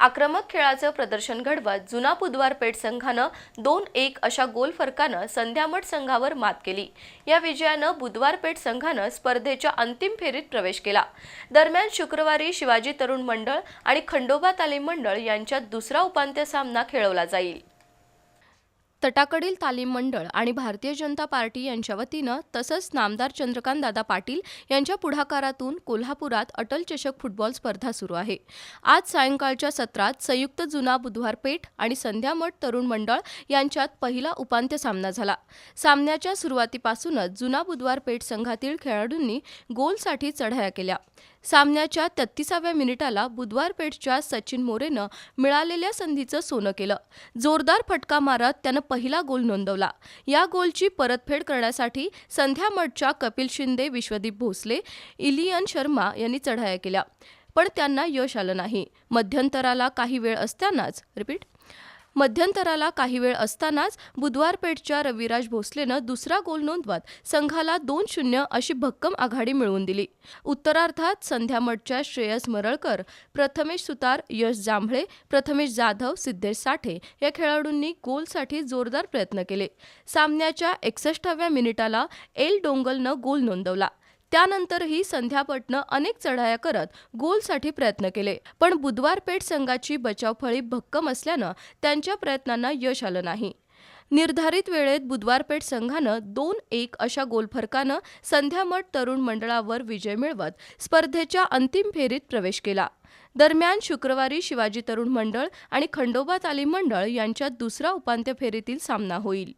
आक्रमक खेळाचं प्रदर्शन घडवत जुना बुधवार पेठ संघानं दोन एक अशा गोल फरकानं संध्यामठ संघावर मात केली. या विजयानं बुधवार पेठ संघानं स्पर्धेच्या अंतिम फेरीत प्रवेश केला. दरम्यान शुक्रवारी शिवाजी तरुण मंडळ आणि खंडोबा तालीम मंडळ यांच्यात दुसरा उपांत्य सामना खेळवला जाईल. तटाकडील तालीम मंडळ आणि भारतीय जनता पार्टी यांच्या वतीनं तसंच नामदार चंद्रकांत दादा पाटील यांच्या पुढाकारातून कोल्हापुरात अटल चषक फुटबॉल स्पर्धा सुरू आहे. आज सायंकाळच्या सत्रात संयुक्त जुना बुधवार पेठ आणि संध्यामठ तरुण मंडळ यांच्यात पहिला उपांत्य सामना झाला. सामन्याच्या सुरुवातीपासूनच जुना बुधवार पेठ संघातील खेळाडूंनी गोलसाठी चढाया केल्या. सामन्याच्या तत्तीसाव्या मिनिटाला बुधवार पेठच्या सचिन मोरेनं मिळालेल्या संधीचं सोनं केलं. जोरदार फटका मारत त्यानं पहिला गोल नोंदवला. या गोलची परतफेड करण्यासाठी संध्या मठच्या कपिल शिंदे विश्वदीप भोसले इलियन शर्मा यांनी चढाया केल्या. पण त्यांना यश आलं नाही. मध्यंतराला काही वेळ असतानाच रिपीट मध्यंतराला काही वेळ असतानाच बुधवार पेठच्या रविराज भोसलेनं दुसरा गोल नोंदवत संघाला दोन शून्य अशी भक्कम आघाडी मिळवून दिली. उत्तरार्धात संध्यामठच्या श्रेयस मरळकर प्रथमेश सुतार यश जांभळे प्रथमेश जाधव सिद्धेश साठे या खेळाडूंनी गोलसाठी जोरदार प्रयत्न केले. सामन्याच्या एकसष्टाव्या मिनिटाला एल डोंगलनं गोल नोंदवला. त्यानंतरही संध्यापटनं अनेक चढाया करत गोलसाठी प्रयत्न केले. पण बुधवार पेठ संघाची बचावफळी भक्कम असल्यानं त्यांच्या प्रयत्नांना यश आलं नाही. निर्धारित वेळेत बुधवारपेठ संघानं दोन एक अशा गोलफरकानं संध्यामठ तरुण मंडळावर विजय मिळवत स्पर्धेच्या अंतिम फेरीत प्रवेश केला. दरम्यान शुक्रवारी शिवाजी तरुण मंडळ आणि खंडोबा तालीम मंडळ यांच्यात दुसरा उपांत्य फेरीतील सामना होईल.